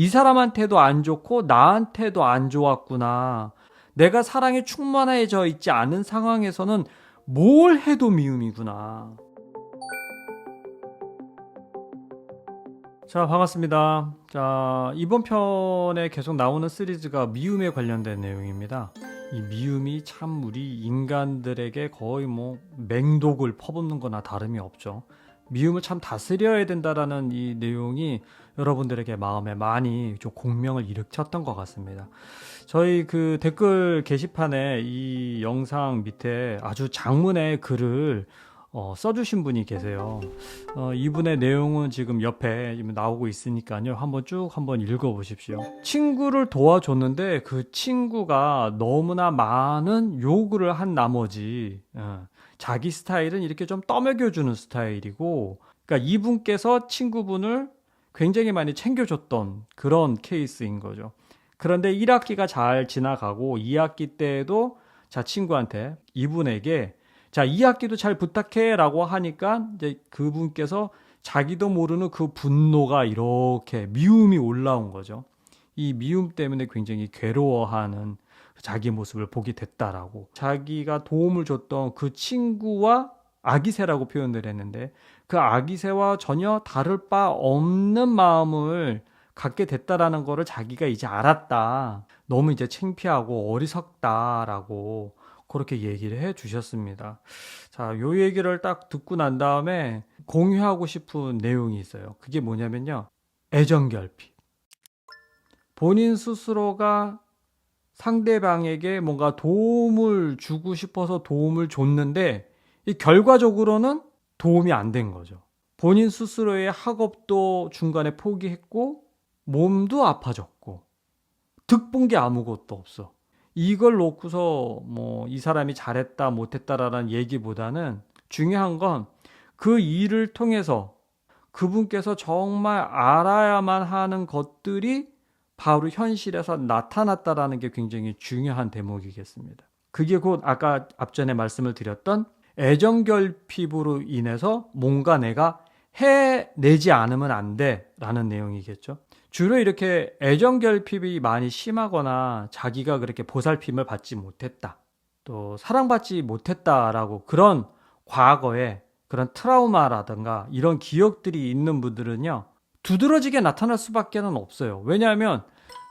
이 사람한테도 안 좋고 나한테도 안 좋았구나. 내가 사랑에 충만해져 있지 않은 상황에서는 뭘 해도 미움이구나. 자, 반갑습니다. 자, 이번 편에 계속 나오는 시리즈가 미움에 관련된 내용입니다. 이 미움이 참 우리 인간들에게 거의 뭐 맹독을 퍼붓는 거나 다름이 없죠. 미움을 참 다스려야 된다라는 이 내용이 여러분들에게 마음에 많이 좀 공명을 일으켰던 것 같습니다. 저희 그 댓글 게시판에 이 영상 밑에 아주 장문의 글을 어, 써주신 분이 계세요. 어, 이분의 내용은 지금 옆에 나오고 있으니까요. 한번 쭉 한번 읽어보십시오. 친구를 도와줬는데 그 친구가 너무나 많은 요구를 한 나머지 어, 자기 스타일은 이렇게 좀 떠먹여주는 스타일이고, 그러니까 이분께서 친구분을 굉장히 많이 챙겨줬던 그런 케이스인 거죠. 그런데 1학기가 잘 지나가고 2학기 때에도 자 친구한테 이분에게 자 2학기도 잘 부탁해라고 하니까 이제 그분께서 자기도 모르는 그 분노가 이렇게 미움이 올라온 거죠. 이 미움 때문에 굉장히 괴로워하는 자기 모습을 보게 됐다라고 자기가 도움을 줬던 그 친구와 아기새라고 표현을 했는데 그 아기새와 전혀 다를 바 없는 마음을 갖게 됐다라는 거를 자기가 이제 알았다. 너무 이제 창피하고 어리석다라고 그렇게 얘기를 해 주셨습니다. 자, 요 얘기를 딱 듣고 난 다음에 공유하고 싶은 내용이 있어요. 그게 뭐냐면요. 애정결핍. 본인 스스로가 상대방에게 뭔가 도움을 주고 싶어서 도움을 줬는데 이 결과적으로는 도움이 안 된 거죠. 본인 스스로의 학업도 중간에 포기했고 몸도 아파졌고 득본 게 아무것도 없어. 이걸 놓고서 뭐 이 사람이 잘했다 못했다라는 얘기보다는 중요한 건 그 일을 통해서 그분께서 정말 알아야만 하는 것들이 바로 현실에서 나타났다라는 게 굉장히 중요한 대목이겠습니다. 그게 곧 아까 앞전에 말씀을 드렸던 애정결핍으로 인해서 뭔가 내가 해내지 않으면 안 돼 라는 내용이겠죠. 주로 이렇게 애정결핍이 많이 심하거나 자기가 그렇게 보살핌을 받지 못했다. 또 사랑받지 못했다라고 그런 과거에 그런 트라우마라든가 이런 기억들이 있는 분들은요. 두드러지게 나타날 수밖에는 없어요. 왜냐하면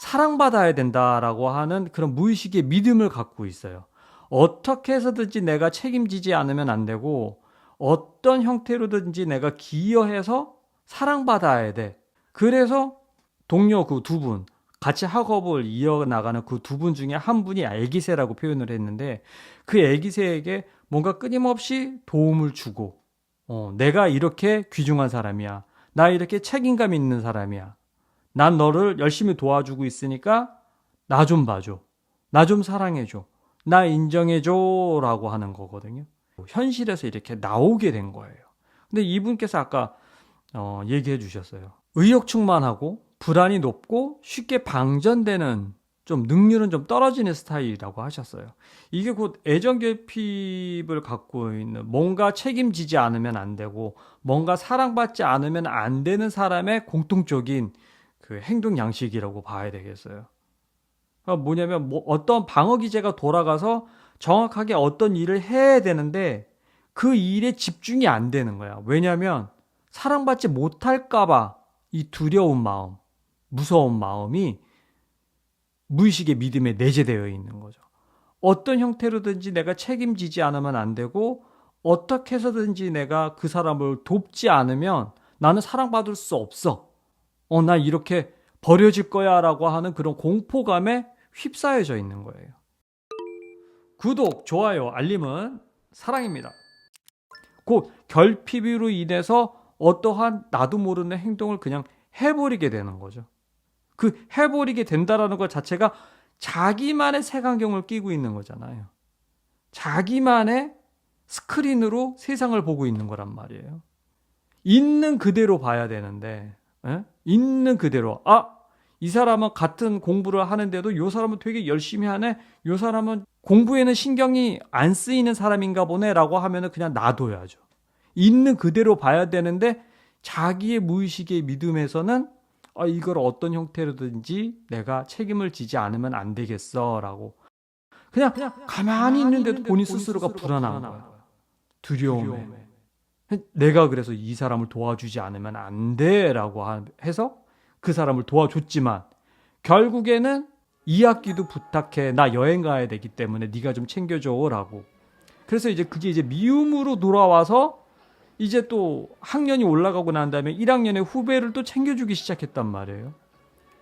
사랑받아야 된다라고 하는 그런 무의식의 믿음을 갖고 있어요. 어떻게 해서든지 내가 책임지지 않으면 안 되고 어떤 형태로든지 내가 기여해서 사랑받아야 돼. 그래서 동료 그 두 분, 같이 학업을 이어나가는 그 두 분 중에 한 분이 애기새라고 표현을 했는데 그 애기새에게 뭔가 끊임없이 도움을 주고 어, 내가 이렇게 귀중한 사람이야. 나 이렇게 책임감 있는 사람이야. 난 너를 열심히 도와주고 있으니까 나 좀 봐줘. 나 좀 사랑해줘. 나 인정해줘. 라고 하는 거거든요. 현실에서 이렇게 나오게 된 거예요. 근데 이분께서 아까 어, 얘기해 주셨어요. 의욕 충만하고 불안이 높고 쉽게 방전되는 좀 능률은 좀 떨어지는 스타일이라고 하셨어요. 이게 곧 애정 결핍을 갖고 있는 뭔가 책임지지 않으면 안 되고 뭔가 사랑받지 않으면 안 되는 사람의 공통적인 그 행동 양식이라고 봐야 되겠어요. 그러니까 뭐냐면 뭐 어떤 방어 기제가 돌아가서 정확하게 어떤 일을 해야 되는데 그 일에 집중이 안 되는 거야. 왜냐하면 사랑받지 못할까봐 이 두려운 마음, 무서운 마음이 무의식의 믿음에 내재되어 있는 거죠. 어떤 형태로든지 내가 책임지지 않으면 안 되고 어떻게 해서든지 내가 그 사람을 돕지 않으면 나는 사랑받을 수 없어. 어, 나 이렇게 버려질 거야 라고 하는 그런 공포감에 휩싸여져 있는 거예요. 구독, 좋아요, 알림은 사랑입니다. 곧 결핍으로 인해서 어떠한 나도 모르는 행동을 그냥 해버리게 되는 거죠. 그 해버리게 된다라는 것 자체가 자기만의 색안경을 끼고 있는 거잖아요. 자기만의 스크린으로 세상을 보고 있는 거란 말이에요. 있는 그대로 봐야 되는데, 에? 예? 있는 그대로. 아, 이 사람은 같은 공부를 하는데도 이 사람은 되게 열심히 하네. 이 사람은 공부에는 신경이 안 쓰이는 사람인가 보네라고 하면은 그냥 놔둬야죠. 있는 그대로 봐야 되는데 자기의 무의식의 믿음에서는 아, 이걸 어떤 형태로든지 내가 책임을 지지 않으면 안 되겠어라고. 그냥 그냥 가만히 있는데도 본인 스스로가 불안한 거야. 두려움에. 내가 그래서 이 사람을 도와주지 않으면 안 돼라고 하- 해서 그 사람을 도와줬지만 결국에는 이 학기도 부탁해. 나 여행 가야 되기 때문에 네가 좀 챙겨줘라고. 그래서 이제 그게 이제 미움으로 돌아와서 이제 또 학년이 올라가고 난 다음에 1학년의 후배를 또 챙겨주기 시작했단 말이에요.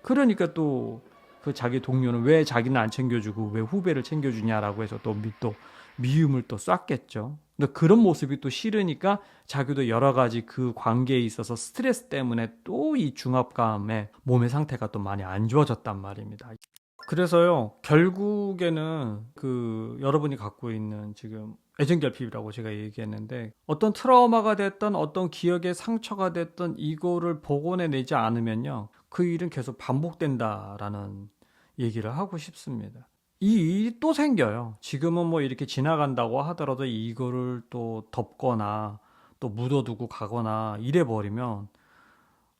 그러니까 또 그 자기 동료는 왜 자기는 안 챙겨주고 왜 후배를 챙겨주냐라고 해서 또, 미, 또 미움을 또 쐈겠죠. 근데 그런 모습이 또 싫으니까 자기도 여러 가지 그 관계에 있어서 스트레스 때문에 또 이 중압감에 몸의 상태가 또 많이 안 좋아졌단 말입니다. 그래서요, 결국에는 그 여러분이 갖고 있는 지금 애정결핍이라고 제가 얘기했는데 어떤 트라우마가 됐던 어떤 기억의 상처가 됐던 이거를 복원해내지 않으면요, 그 일은 계속 반복된다라는 얘기를 하고 싶습니다. 이 일이 또 생겨요. 지금은 뭐 이렇게 지나간다고 하더라도 이거를 또 덮거나 또 묻어두고 가거나 이래 버리면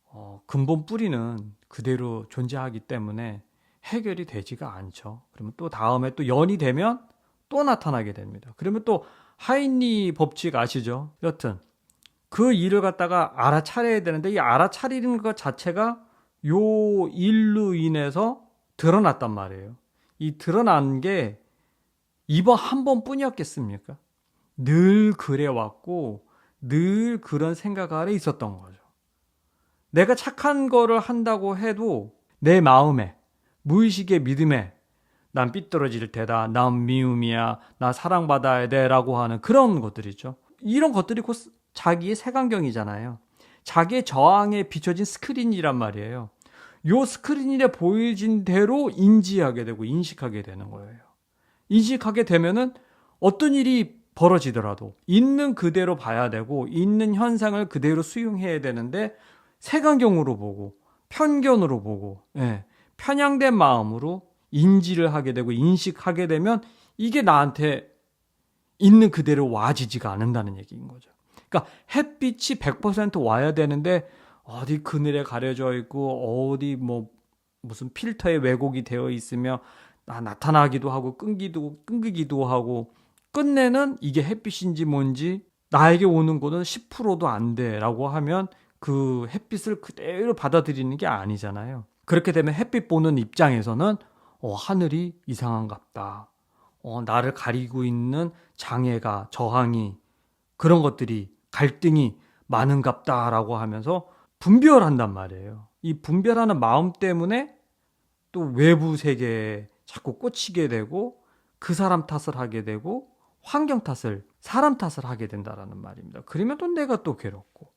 어, 근본 뿌리는 그대로 존재하기 때문에 해결이 되지가 않죠. 그러면 또 다음에 또 연이 되면 또 나타나게 됩니다. 그러면 또 하인리 법칙 아시죠? 여튼 그 일을 갖다가 알아차려야 되는데 이 알아차리는 것 자체가 요 일로 인해서 드러났단 말이에요. 이 드러난 게 이번 한 번뿐이었겠습니까? 늘 그래왔고 늘 그런 생각 아래 있었던 거죠. 내가 착한 거를 한다고 해도 내 마음에 무의식의 믿음에 난 삐뚤어질 테다. 난 미움이야. 나 사랑받아야 돼. 라고 하는 그런 것들이죠. 이런 것들이 곧 자기의 색안경이잖아요. 자기의 저항에 비춰진 스크린이란 말이에요. 요 스크린에 보여진 대로 인지하게 되고 인식하게 되는 거예요. 인식하게 되면은 어떤 일이 벌어지더라도 있는 그대로 봐야 되고 있는 현상을 그대로 수용해야 되는데 색안경으로 보고 편견으로 보고 예, 편향된 마음으로 인지를 하게 되고 인식하게 되면 이게 나한테 있는 그대로 와지지가 않는다는 얘기인 거죠. 그러니까 햇빛이 100% 와야 되는데 어디 그늘에 가려져 있고 어디 뭐 무슨 필터에 왜곡이 되어 있으며 아, 나타나기도 하고 끊기도 끊기기도 하고 끝내는 이게 햇빛인지 뭔지 나에게 오는 거는 10%도 안 돼라고 하면 그 햇빛을 그대로 받아들이는 게 아니잖아요. 그렇게 되면 햇빛 보는 입장에서는 어, 하늘이 이상한갑다. 어, 나를 가리고 있는 장애가 저항이 그런 것들이 갈등이 많은갑다라고 하면서 분별한단 말이에요. 이 분별하는 마음 때문에 또 외부 세계에 자꾸 꽂히게 되고 그 사람 탓을 하게 되고 환경 탓을 사람 탓을 하게 된다라는 말입니다. 그러면 또 내가 또 괴롭고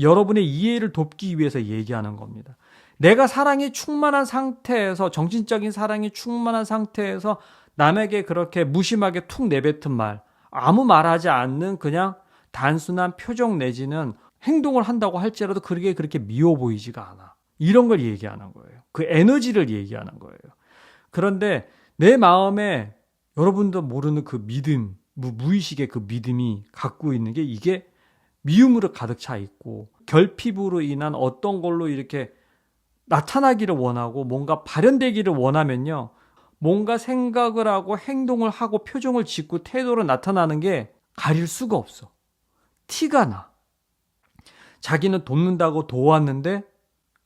여러분의 이해를 돕기 위해서 얘기하는 겁니다. 내가 사랑이 충만한 상태에서 정신적인 사랑이 충만한 상태에서 남에게 그렇게 무심하게 툭 내뱉은 말 아무 말하지 않는 그냥 단순한 표정 내지는 행동을 한다고 할지라도 그게 그렇게 미워 보이지가 않아. 이런 걸 얘기하는 거예요. 그 에너지를 얘기하는 거예요. 그런데 내 마음에 여러분도 모르는 그 믿음, 무, 무의식의 그 믿음이 갖고 있는 게 이게 미움으로 가득 차 있고 결핍으로 인한 어떤 걸로 이렇게 나타나기를 원하고 뭔가 발현되기를 원하면요. 뭔가 생각을 하고 행동을 하고 표정을 짓고 태도로 나타나는 게 가릴 수가 없어. 티가 나. 자기는 돕는다고 도왔는데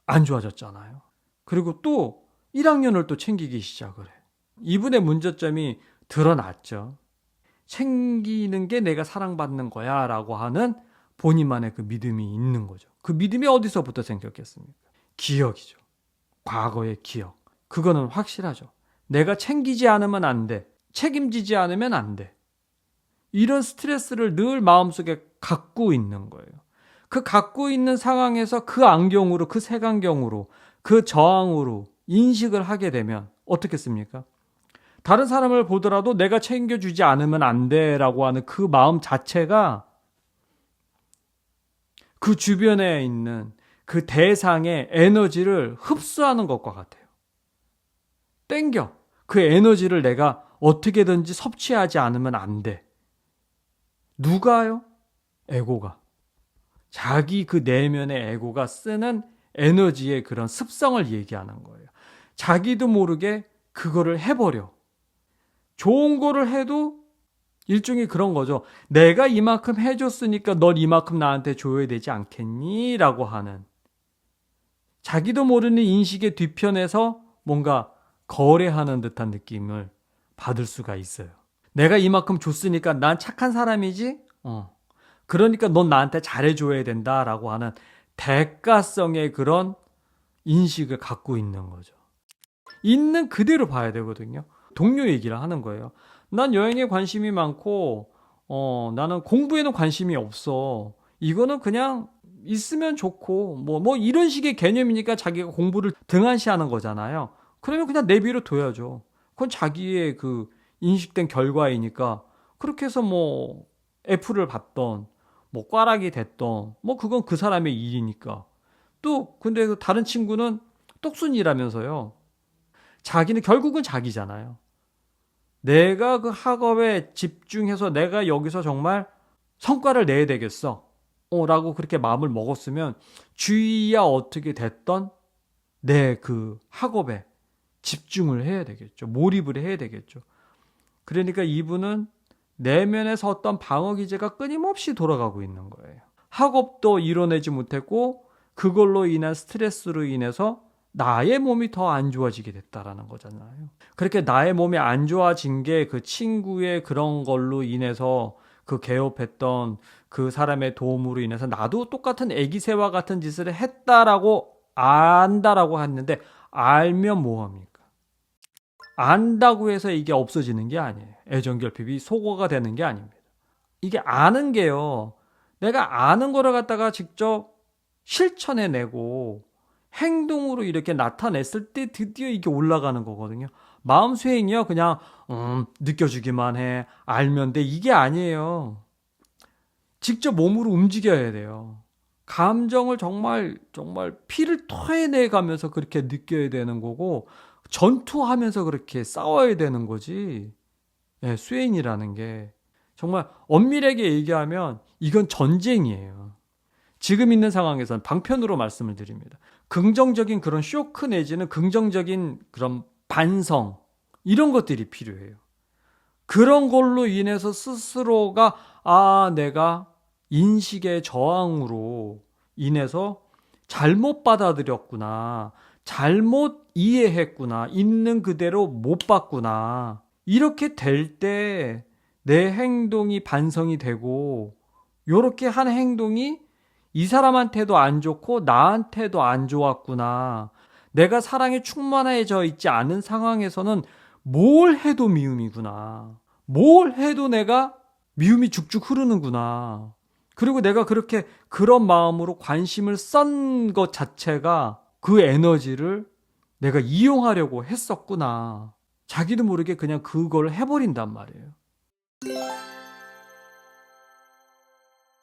안 좋아졌잖아요. 그리고 또 1학년을 또 챙기기 시작을 해. 이분의 문제점이 드러났죠. 챙기는 게 내가 사랑받는 거야 라고 하는 본인만의 그 믿음이 있는 거죠. 그 믿음이 어디서부터 생겼겠습니까? 기억이죠. 과거의 기억. 그거는 확실하죠. 내가 챙기지 않으면 안 돼. 책임지지 않으면 안 돼. 이런 스트레스를 늘 마음속에 갖고 있는 거예요. 그 갖고 있는 상황에서 그 안경으로, 그 색안경으로, 그 저항으로 인식을 하게 되면 어떻겠습니까? 다른 사람을 보더라도 내가 챙겨주지 않으면 안 돼라고 하는 그 마음 자체가 그 주변에 있는 그 대상의 에너지를 흡수하는 것과 같아요. 땡겨. 그 에너지를 내가 어떻게든지 섭취하지 않으면 안 돼. 누가요? 에고가. 자기 그 내면의 에고가 쓰는 에너지의 그런 습성을 얘기하는 거예요. 자기도 모르게 그거를 해버려. 좋은 거를 해도 일종의 그런 거죠. 내가 이만큼 해줬으니까 넌 이만큼 나한테 줘야 되지 않겠니? 라고 하는. 자기도 모르는 인식의 뒤편에서 뭔가 거래하는 듯한 느낌을 받을 수가 있어요. 내가 이만큼 줬으니까 난 착한 사람이지? 어. 그러니까 넌 나한테 잘해줘야 된다라고 하는 대가성의 그런 인식을 갖고 있는 거죠. 있는 그대로 봐야 되거든요. 동료 얘기를 하는 거예요. 난 여행에 관심이 많고, 어, 나는 공부에는 관심이 없어. 이거는 그냥 있으면 좋고, 뭐, 뭐, 이런 식의 개념이니까 자기가 공부를 등한시하는 거잖아요. 그러면 그냥 내비로 둬야죠. 그건 자기의 그 인식된 결과이니까, 그렇게 해서 뭐, F를 받던, 뭐, 꽈락이 됐던, 뭐, 그건 그 사람의 일이니까. 또, 근데 그 다른 친구는 똑순이라면서요. 자기는 결국은 자기잖아요. 내가 그 학업에 집중해서 내가 여기서 정말 성과를 내야 되겠어. 어, 라고 그렇게 마음을 먹었으면 주의야 어떻게 됐던 내 그 학업에 집중을 해야 되겠죠. 몰입을 해야 되겠죠. 그러니까 이분은 내면에서 어떤 방어 기제가 끊임없이 돌아가고 있는 거예요. 학업도 이뤄내지 못했고 그걸로 인한 스트레스로 인해서 나의 몸이 더 안 좋아지게 됐다라는 거잖아요. 그렇게 나의 몸이 안 좋아진 게 그 친구의 그런 걸로 인해서 그 개업했던 그 사람의 도움으로 인해서 나도 똑같은 애기새와 같은 짓을 했다라고 안다라고 했는데 알면 뭐합니까? 안다고 해서 이게 없어지는 게 아니에요. 애정결핍이 소거가 되는 게 아닙니다. 이게 아는 게요. 내가 아는 거를 갖다가 직접 실천해내고 행동으로 이렇게 나타냈을 때 드디어 이게 올라가는 거거든요. 마음 수행이요. 그냥 음, 느껴주기만 해. 알면 돼. 이게 아니에요. 직접 몸으로 움직여야 돼요. 감정을 정말 정말 피를 토해내 가면서 그렇게 느껴야 되는 거고 전투하면서 그렇게 싸워야 되는 거지. 예, 수행이라는 게 정말 엄밀하게 얘기하면 이건 전쟁이에요. 지금 있는 상황에서는 방편으로 말씀을 드립니다. 긍정적인 그런 쇼크 내지는 긍정적인 그런 반성 이런 것들이 필요해요. 그런 걸로 인해서 스스로가 아 내가 인식의 저항으로 인해서 잘못 받아들였구나. 잘못 이해했구나. 있는 그대로 못 봤구나. 이렇게 될 때 내 행동이 반성이 되고 요렇게 한 행동이 이 사람한테도 안 좋고 나한테도 안 좋았구나. 내가 사랑에 충만해져 있지 않은 상황에서는 뭘 해도 미움이구나. 뭘 해도 내가 미움이 죽죽 흐르는구나. 그리고 내가 그렇게 그런 마음으로 관심을 썬 것 자체가 그 에너지를 내가 이용하려고 했었구나. 자기도 모르게 그냥 그걸 해버린단 말이에요.